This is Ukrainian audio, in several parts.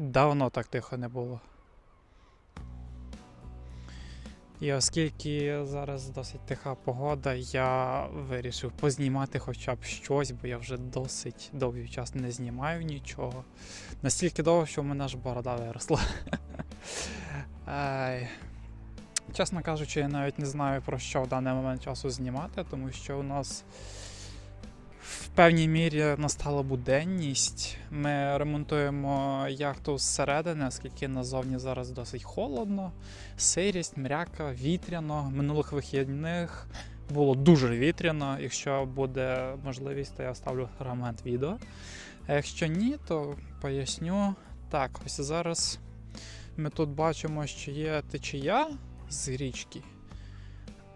Давно так тихо не було. І оскільки зараз досить тиха погода, я вирішив познімати хоча б щось, бо я вже досить довгий час не знімаю нічого. Настільки довго, що в мене аж борода виросла. Чесно кажучи, я навіть не знаю про що в даний момент часу знімати, тому що у нас в певній мірі настала буденність. Ми ремонтуємо яхту зсередини, оскільки назовні зараз досить холодно, сирість, мряка, вітряно. Минулих вихідних було дуже вітряно. Якщо буде можливість, то я ставлю фрагмент відео. А якщо ні, то поясню. Так, ось зараз ми тут бачимо, що є течія з річки.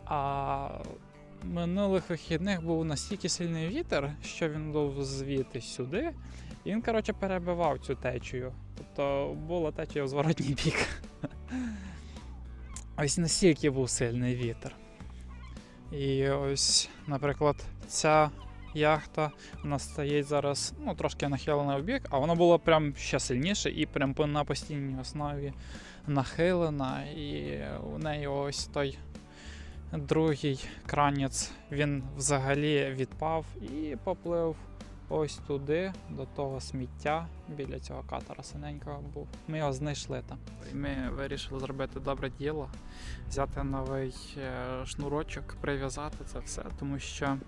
А минулих вихідних був настільки сильний вітер, що він був звідти сюди. І він, коротше, перебивав цю течію. Тобто була течія в зворотній бік. Ось настільки був сильний вітер. І ось, наприклад, ця яхта у нас стоїть зараз ну, трошки нахилена в бік, а вона була прям ще сильніше і прям на постійній основі нахилена. І у неї ось той другий кранець він взагалі відпав і поплив ось туди, до того сміття біля цього катера синенького був. Ми його знайшли там. Ми вирішили зробити добре діло, взяти новий е, шнурочок, прив'язати це все, тому що.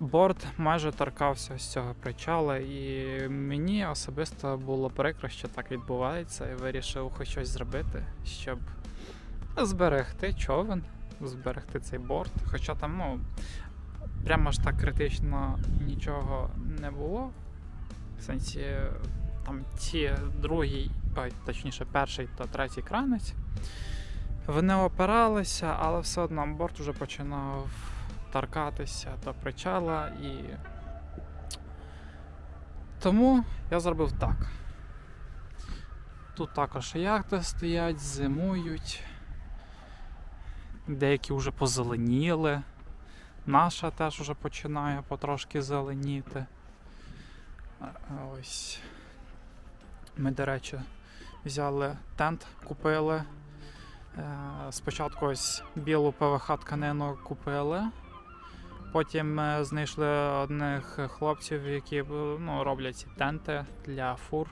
Борт майже торкався з цього причала, і мені особисто було прикро, що так відбувається, і вирішив хоч щось зробити, щоб зберегти човен, зберегти цей борт. Хоча там, ну, прямо ж так критично нічого не було. В сенсі, там ті другий, точніше, перший та третій кранець. Вони опиралися, але все одно борт вже починав торкатися до причала і. Тому я зробив так. Тут також яхти стоять, зимують. Деякі вже позеленіли. Наша теж вже починає потрошки зеленіти. Ось. Ми, до речі, взяли тент, купили. Е, Спочатку ось білу ПВХ тканину купили. Потім ми знайшли одних хлопців, які ну, роблять ці тенти для фур.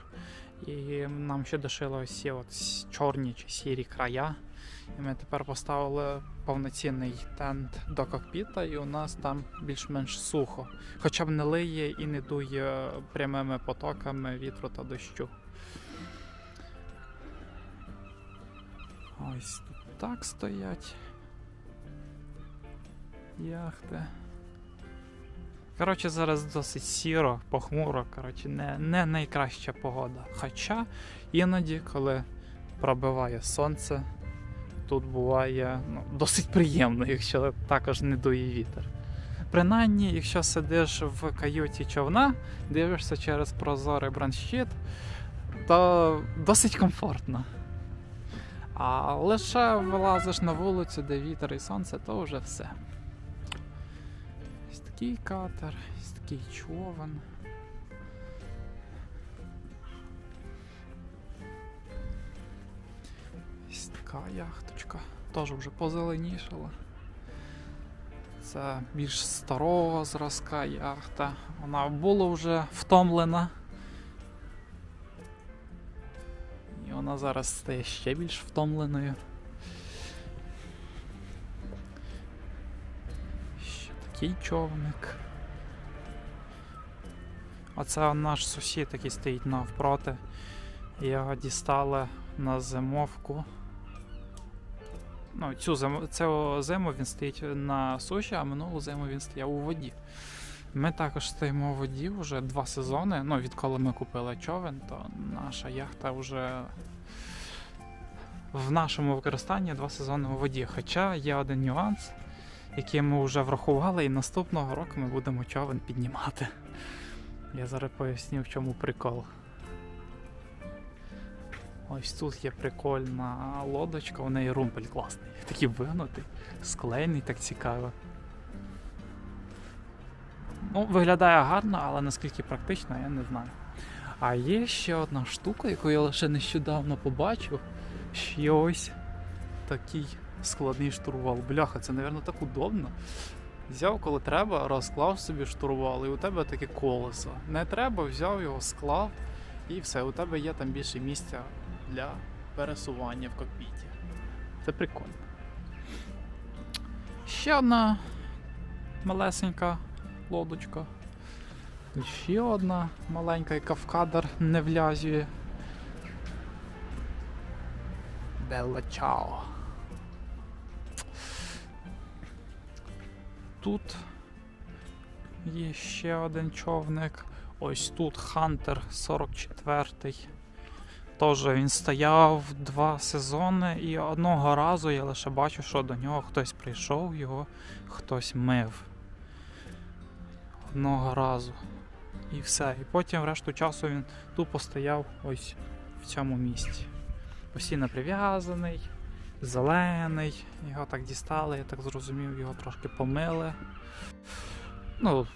І нам ще дошили ось ці от чорні чи сірі края. І ми тепер поставили повноцінний тент до кокпіта, і у нас там більш-менш сухо. Хоча б не лиє і не дує прямими потоками вітру та дощу. Ось тут так стоять. Яхти. Коротше, зараз досить сіро, похмуро, коротше, не, не найкраща погода. Хоча іноді, коли пробиває сонце, тут буває ну, досить приємно, якщо також не дує вітер. Принаймні, якщо сидиш в каюті човна, дивишся через прозорий бронщит, то досить комфортно. А лише вилазиш на вулицю, де вітер і сонце, то вже все. Ось такий катер, ось такий човен. Така яхточка. Теж вже позеленішала. Це більш старого зразка яхта. Вона була вже втомлена. І вона зараз стає ще більш втомленою. Ще такий човник. Оце наш сусід, який стоїть навпроти. Його дістали на зимовку. Ну, цю зиму, цю зиму він стоїть на суші, а минулу зиму він стояв у воді. Ми також стоїмо у воді вже два сезони. Ну, відколи ми купили човен, то наша яхта вже в нашому використанні два сезони у воді. Хоча є один нюанс, який ми вже врахували, і наступного року ми будемо човен піднімати. Я зараз поясню, в чому прикол. Ось тут є прикольна лодочка, у неї румпель класний. Такий вигнутий, склеєний, так цікаво. Ну, виглядає гарно, але наскільки практично, я не знаю. А є ще одна штука, яку я лише нещодавно побачив. Ще ось такий складний штурвал. Бляха, це, мабуть, так удобно. Взяв, коли треба, розклав собі штурвал, і у тебе таке колесо. Не треба, взяв його, склав, і все, у тебе є там більше місця для пересування в кокпіті. Це прикольно. Ще одна малесенька лодочка. Ще одна маленька, яка в кадр не влязує. Белла чао. Тут є ще один човник. Ось тут Хантер 44. Теж він стояв два сезони, і одного разу я лише бачу, що до нього хтось прийшов, його хтось мив. Одного разу. І все. І потім решту часу він тупо стояв ось в цьому місці. Постійно прив'язаний, зелений. Його так дістали, я так зрозумів, його трошки помили. Ну,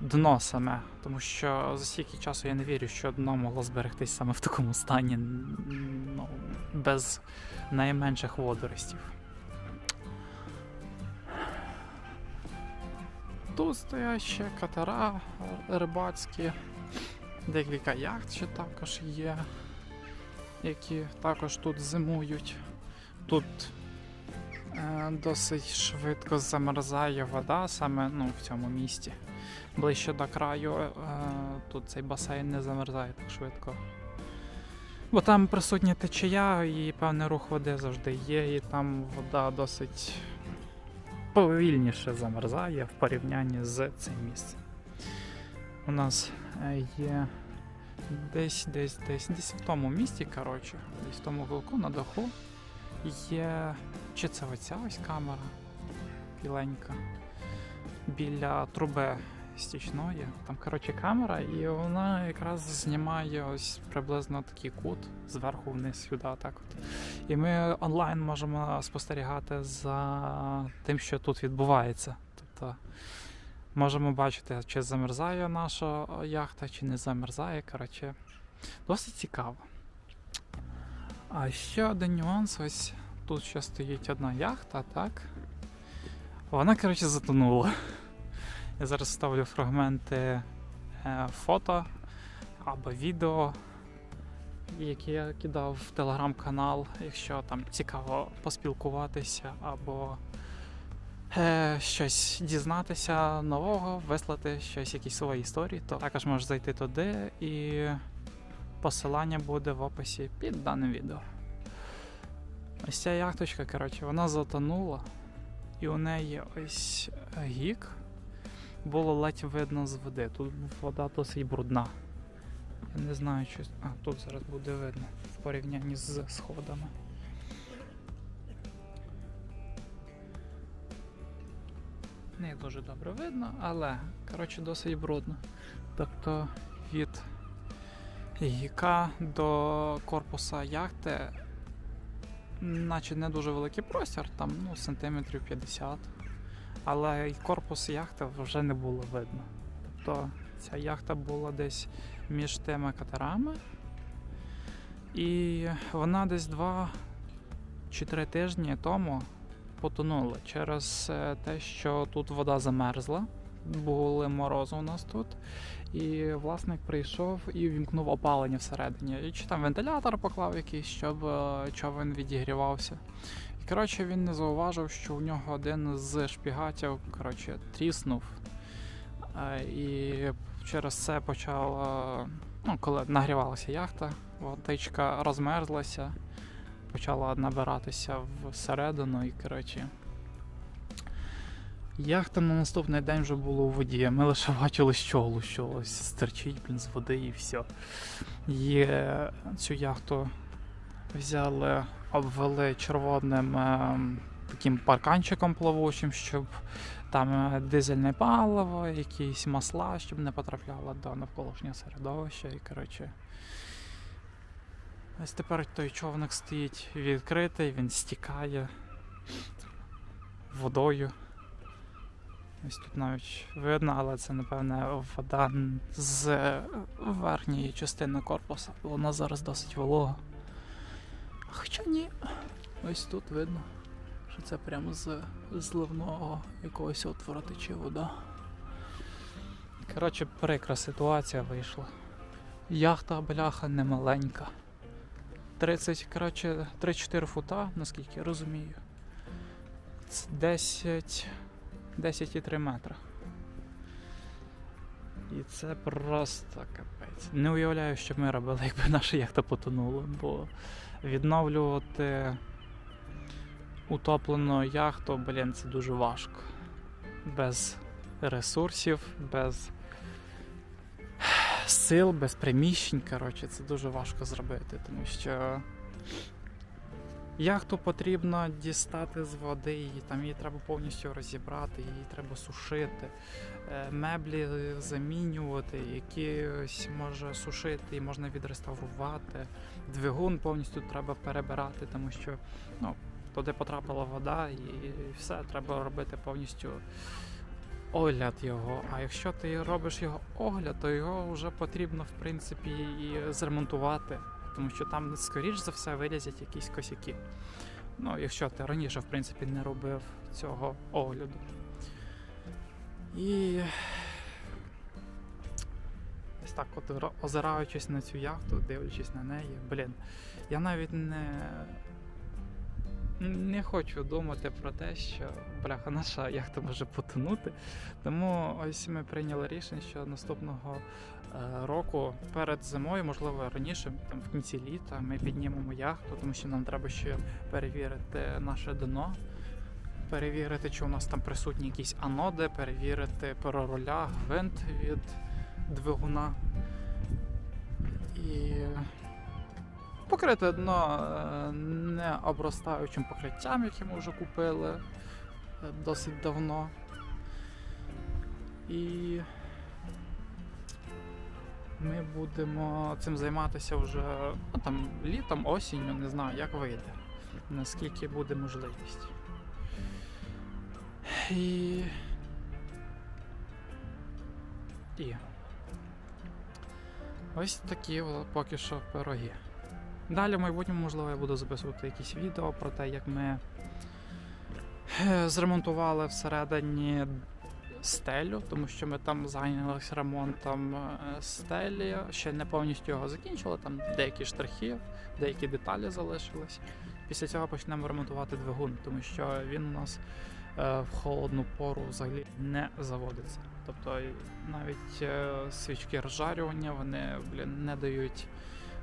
дно саме, тому що за стільки часу я не вірю, що дно могло зберегтись саме в такому стані, ну, без найменших водоростів. Тут стоять ще катера рибацькі, декілька яхт ще також є, які також тут зимують. Тут досить швидко замерзає вода саме ну, в цьому місті. Ближче до краю е, тут цей басейн не замерзає так швидко. Бо там присутня течія і певний рух води завжди є, і там вода досить повільніше замерзає в порівнянні з цим місцем. У нас е, є десь, десь, десь, десь в тому місті, коротше, десь в тому вулку на даху є. Чи це оця ось камера біленька біля труби стічної. Там, коротше, камера, і вона якраз знімає ось приблизно такий кут зверху вниз сюди. Так от. І ми онлайн можемо спостерігати за тим, що тут відбувається. Тобто можемо бачити, чи замерзає наша яхта, чи не замерзає. Коротше, досить цікаво. А ще один нюанс, ось тут ще стоїть одна яхта, так? Вона, коротше, затонула. Я зараз ставлю фрагменти е, фото або відео, які я кидав в телеграм-канал, якщо там цікаво поспілкуватися або е, щось дізнатися нового, вислати щось, якісь свої історії, то також можеш зайти туди і посилання буде в описі під даним відео. Ось ця яхточка, коротше, вона затонула, і у неї ось е, гік було ледь видно з води. Тут вода досить брудна. Я не знаю, що. А, тут зараз буде видно в порівнянні з сходами. Не дуже добре видно, але коротше досить брудно. Тобто від гіка до корпуса яхти, наче не дуже великий простір, там ну, сантиметрів 50 але й корпус яхти вже не було видно. Тобто ця яхта була десь між тими катерами, і вона десь два чи три тижні тому потонула через е, те, що тут вода замерзла. Були морози у нас тут, і власник прийшов і вімкнув опалення всередині. І чи там вентилятор поклав якийсь, щоб е, човен відігрівався. І коротше він не зауважив, що у нього один з шпігатів коротше, тріснув. Е, І через це почала, ну, коли нагрівалася яхта, водичка розмерзлася, почала набиратися всередину і коротше. Яхта на наступний день вже була у воді. Ми лише бачили щоглу, що ось стерчить блін, з води і все. Е, цю яхту взяли, обвели червоним е, таким парканчиком плавучим, щоб там е, дизельне паливо, якісь масла, щоб не потрапляло до навколишнього середовища. І коротше. Ось тепер той човник стоїть відкритий, він стікає водою. Ось тут навіть видно, але це, напевне, вода з е, верхньої частини корпуса. Вона зараз досить волога. Хоча ні. Ось тут видно, що це прямо з зливного якогось отвору тече вода. Коротше, прикра ситуація вийшла. Яхта, бляха, не маленька. 30, коротше, 3-4 фута, наскільки я розумію. Це 10. 10,3 метра. І це просто капець. Не уявляю, що б ми робили, якби наша яхта потонула, бо відновлювати утоплену яхту, блін, це дуже важко. Без ресурсів, без сил, без приміщень. Коротше, це дуже важко зробити, тому що яхту потрібно дістати з води, її там її треба повністю розібрати, її треба сушити, е, меблі замінювати, якісь може сушити і можна відреставрувати. Двигун повністю треба перебирати, тому що ну, туди потрапила вода і все, треба робити повністю огляд його. А якщо ти робиш його огляд, то його вже потрібно в принципі і зремонтувати, тому що там, скоріш за все, вилізять якісь косяки. Ну, якщо ти раніше, в принципі, не робив цього огляду. І ось так, от озираючись на цю яхту, дивлячись на неї, блін, я навіть не, не хочу думати про те, що бляха, наша яхта може потонути. Тому ось ми прийняли рішення, що наступного е, року перед зимою, можливо, раніше, там в кінці літа, ми піднімемо яхту, тому що нам треба ще перевірити наше дно, перевірити, чи у нас там присутні якісь аноди, перевірити перороля, гвинт від двигуна. І покрити дно е, не обростаючим покриттям, яке ми вже купили е, досить давно. І ми будемо цим займатися вже ну, там, літом, осінню, не знаю, як вийде, наскільки буде можливість. І. І. Ось такі поки що пироги. Далі в майбутньому, можливо, я буду записувати якісь відео про те, як ми е, зремонтували всередині стелю, тому що ми там зайнялися ремонтом е, стелі, ще не повністю його закінчили, там деякі штрихи, деякі деталі залишились. Після цього почнемо ремонтувати двигун, тому що він у нас е, в холодну пору взагалі не заводиться. Тобто навіть свічки розжарювання вони блін, не дають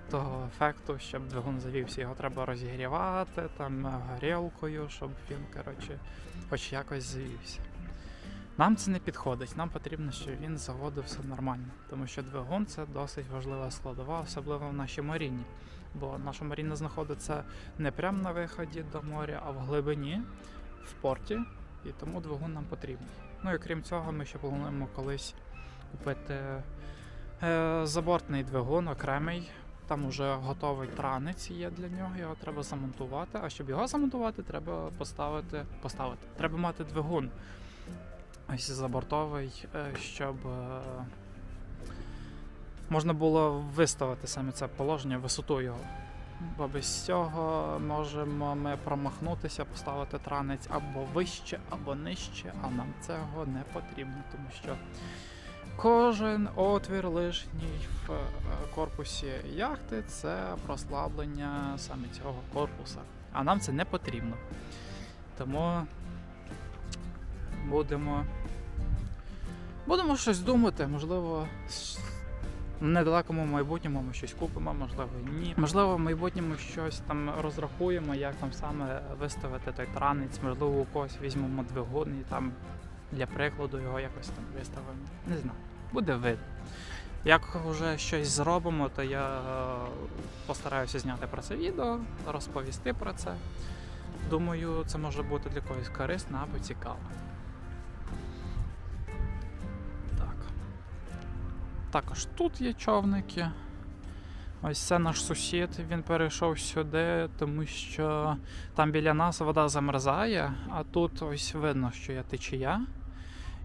того ефекту, щоб двигун завівся. Його треба розігрівати там е, горілкою, щоб він коротше, хоч якось завівся. Нам це не підходить. Нам потрібно, щоб він заводився нормально, тому що двигун це досить важлива складова, особливо в нашій маріні. Бо наша маріна знаходиться не прямо на виході до моря, а в глибині, в порті, і тому двигун нам потрібен. Ну і крім цього, ми ще плануємо колись купити е, забортний двигун окремий. Там уже готовий транець є для нього, його треба замонтувати. А щоб його замонтувати, треба поставити. поставити. Треба мати двигун ось забортовий, е, щоб е, можна було виставити саме це положення, висоту його. Бо без цього можемо ми промахнутися, поставити транець або вище, або нижче, а нам цього не потрібно, тому що кожен отвір лишній в е, корпусі яхти це прослаблення саме цього корпуса. А нам це не потрібно. Тому будемо. Будемо щось думати, можливо, в недалекому майбутньому ми щось купимо, можливо, ні. Можливо, в майбутньому щось там розрахуємо, як там саме виставити той транець, можливо, у когось візьмемо двигун і там для прикладу його якось там виставимо. Не знаю. Буде видно. Як вже щось зробимо, то я е, постараюся зняти про це відео, розповісти про це. Думаю, це може бути для когось корисно або цікаво. Так. Також тут є човники. Ось це наш сусід, він перейшов сюди, тому що там біля нас вода замерзає, а тут ось видно, що є течія.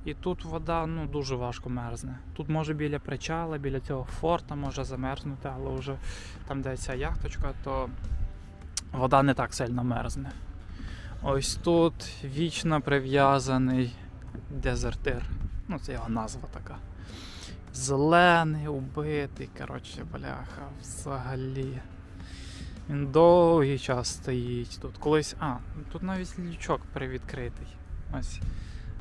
І тут вода ну, дуже важко мерзне. Тут може біля причала, біля цього форта може замерзнути, але вже там, де ця яхточка, то вода не так сильно мерзне. Ось тут вічно прив'язаний дезертир. Ну, це його назва така. Зелений, убитий, коротше, бляха, взагалі. Він довгий час стоїть тут. Колись. А, тут навіть лючок привідкритий. Ось.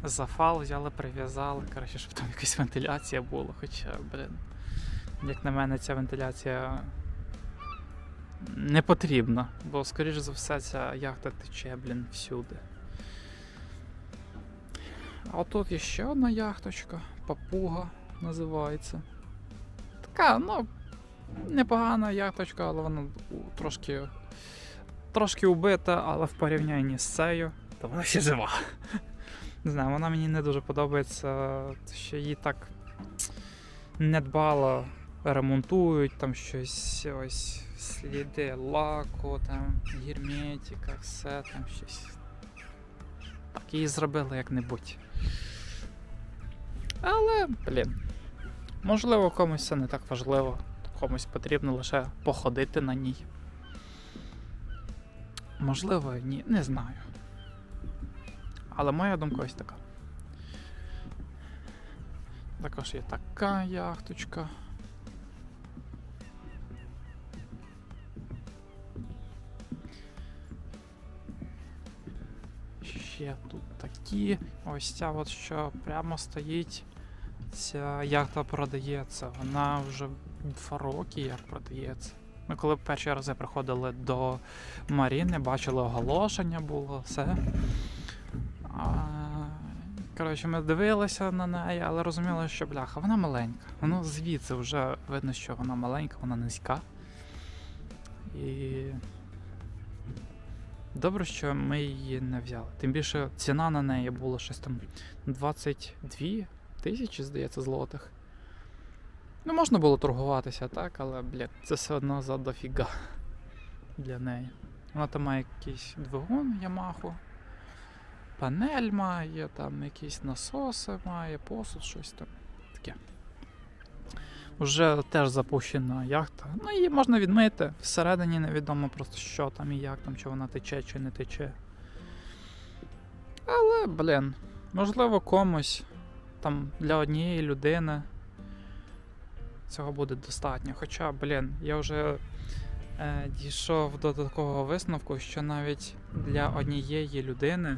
Зафал взяли, прив'язали, коротше, щоб там якась вентиляція була. Хоча, блін. Як на мене, ця вентиляція не потрібна, бо, скоріш за все, ця яхта тече, блін, всюди. А отут є ще одна яхточка, папуга називається. Така, ну, непогана яхточка, але вона трошки, трошки убита, але в порівнянні з цею, то вона ще жива. Не знаю, вона мені не дуже подобається, що її так недбало ремонтують, там щось ось сліди лаку, там герметика, все там щось. Так, її зробили як-небудь. Але, блін, можливо, комусь це не так важливо. Комусь потрібно лише походити на ній. Можливо, ні, не знаю. Але моя думка ось така. Також є така яхточка. Ще тут такі. Ось ця от що прямо стоїть. Ця яхта продається. Вона вже два роки як продається. Ми коли перші рази приходили до Маріни, бачили оголошення було, все. А, коротше, ми дивилися на неї, але розуміли, що бляха, вона маленька. Воно звідси вже видно, що вона маленька, вона низька. І. Добре, що ми її не взяли. Тим більше ціна на неї була щось там 22 тисячі, здається, злотих. Ну, можна було торгуватися, так, але, блядь, це все одно за дофіга для неї. Вона там має якийсь двигун Ямаху, панель має, там якісь насоси має, посуд, щось там таке. Уже теж запущена яхта. Ну, її можна відмити. Всередині невідомо просто що там і як там, чи вона тече, чи не тече. Але, блін, можливо, комусь там для однієї людини цього буде достатньо. Хоча, блін, я вже е, дійшов до такого висновку, що навіть для однієї людини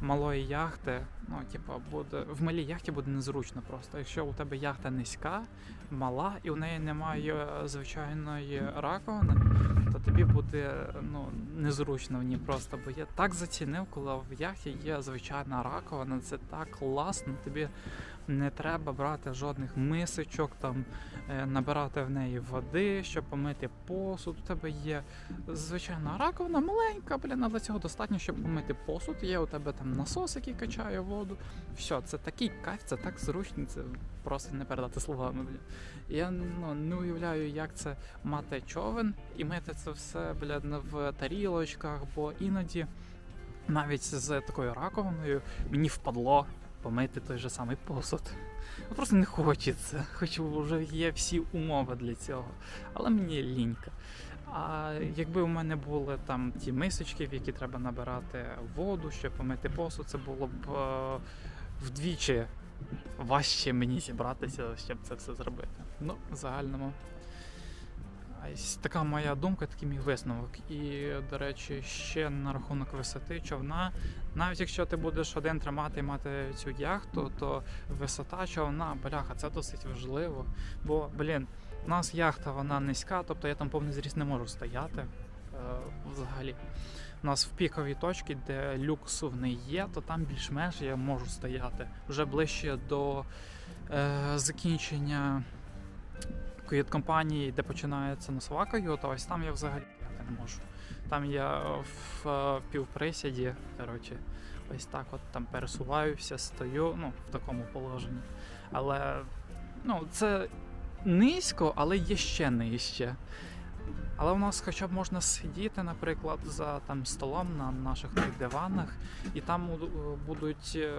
малої яхти, ну, типа, буде. В малій яхті буде незручно просто. Якщо у тебе яхта низька, мала, і у неї немає е, звичайної раковини, то тобі буде ну, незручно в ній просто. Бо я так зацінив, коли в яхті є звичайна раковина, це так класно, тобі не треба брати жодних мисочок, там, е, набирати в неї води, щоб помити посуд. У тебе є звичайна раковина, маленька, блін, але цього достатньо, щоб помити посуд. Є у тебе там насос, який качає воду. Все, це такий кайф, це так зручно, це просто не передати словами. Блін. Я ну, не уявляю, як це мати човен і мити це все блядь, в тарілочках, бо іноді навіть з такою раковиною мені впадло помити той же самий посуд. От Просто не хочеться, хоч вже є всі умови для цього. Але мені лінька. А якби у мене були там ті мисочки, в які треба набирати воду, щоб помити посуд, це було б е, вдвічі важче мені зібратися, щоб це все зробити. Ну, в загальному. Ось така моя думка, такий мій висновок. І, до речі, ще на рахунок висоти човна. Навіть якщо ти будеш один тримати і мати цю яхту, то висота човна, бляха, це досить важливо. Бо, блін, у нас яхта вона низька, тобто я там повний зріст не можу стояти е, взагалі. У нас в піковій точці, де люксу не є, то там більш-менш я можу стояти. Вже ближче до е, закінчення кают-компанії, де починається носова каюта, ось там я взагалі стояти не можу. Там я в е, півприсіді, коротше, ось так от там пересуваюся, стою, ну, в такому положенні. Але ну, це низько, але є ще нижче. Але у нас хоча б можна сидіти, наприклад, за там столом на наших тих диванах, і там будуть е,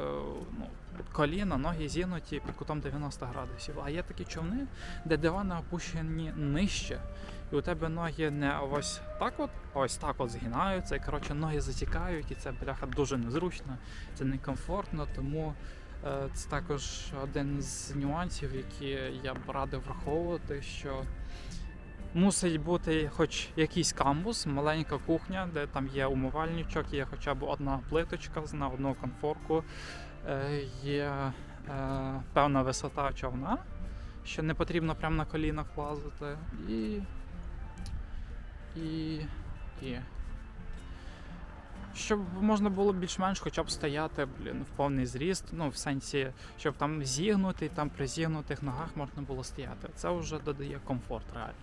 ну, коліна, ноги зігнуті під кутом 90 градусів. А є такі човни, де дивани опущені нижче. І у тебе ноги не ось так от, ось так от згинаються, і коротше ноги затікають, і це бляха дуже незручно, це некомфортно, тому це також один з нюансів, які я б радив враховувати, що мусить бути хоч якийсь камбус, маленька кухня, де там є умивальничок, є хоча б одна плиточка на одну конфорку, е, є е, певна висота човна, що не потрібно прямо на колінах лазити. І. І. і. Щоб можна було більш-менш хоча б стояти блін, в повний зріст, ну в сенсі, щоб там зігнутий, там при зігнутих ногах можна було стояти. Це вже додає комфорт реально.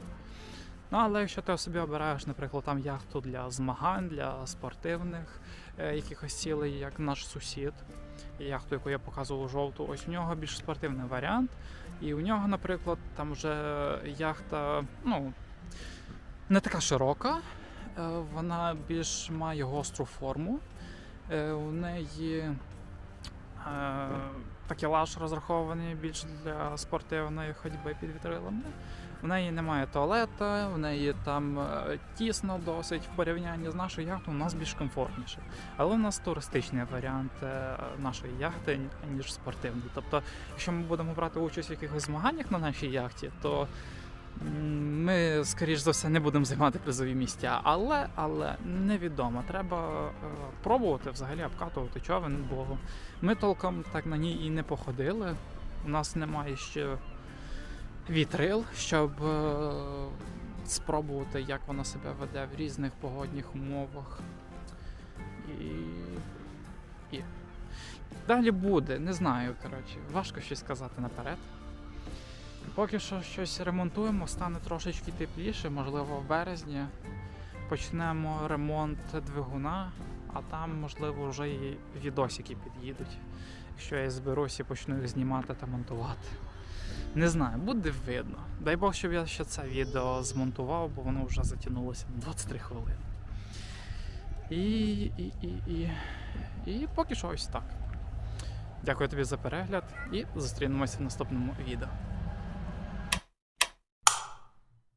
Ну, але якщо ти собі обираєш, наприклад, там яхту для змагань, для спортивних е, якихось цілей, як наш сусід, яхту, яку я показував жовту, ось у нього більш спортивний варіант. І у нього, наприклад, там вже яхта, ну, не така широка, вона більш має гостру форму. Е, У неї е, такелаж розрахований більш для спортивної ходьби під вітрилами. В неї немає туалета, в неї там е, тісно досить в порівнянні з нашою яхтою, у нас більш комфортніше. Але у нас туристичний варіант е, нашої яхти, ніж спортивний. Тобто, якщо ми будемо брати участь в якихось змаганнях на нашій яхті, то ми, скоріш за все, не будемо займати призові місця. Але, але невідомо. Треба е, пробувати взагалі обкатувати човен, бо ми толком так на ній і не походили. У нас немає ще вітрил, щоб е, спробувати, як вона себе веде в різних погодних умовах. І. і. Далі буде, не знаю, коротше, важко щось сказати наперед. Поки що щось ремонтуємо, стане трошечки тепліше, можливо, в березні. Почнемо ремонт двигуна, а там, можливо, вже і відосики під'їдуть. Якщо я зберусь і почну їх знімати та монтувати. Не знаю, буде видно. Дай Бог, щоб я ще це відео змонтував, бо воно вже затягнулося на 23 хвилини. І, і, і, і, і поки що ось так. Дякую тобі за перегляд і зустрінемося в наступному відео.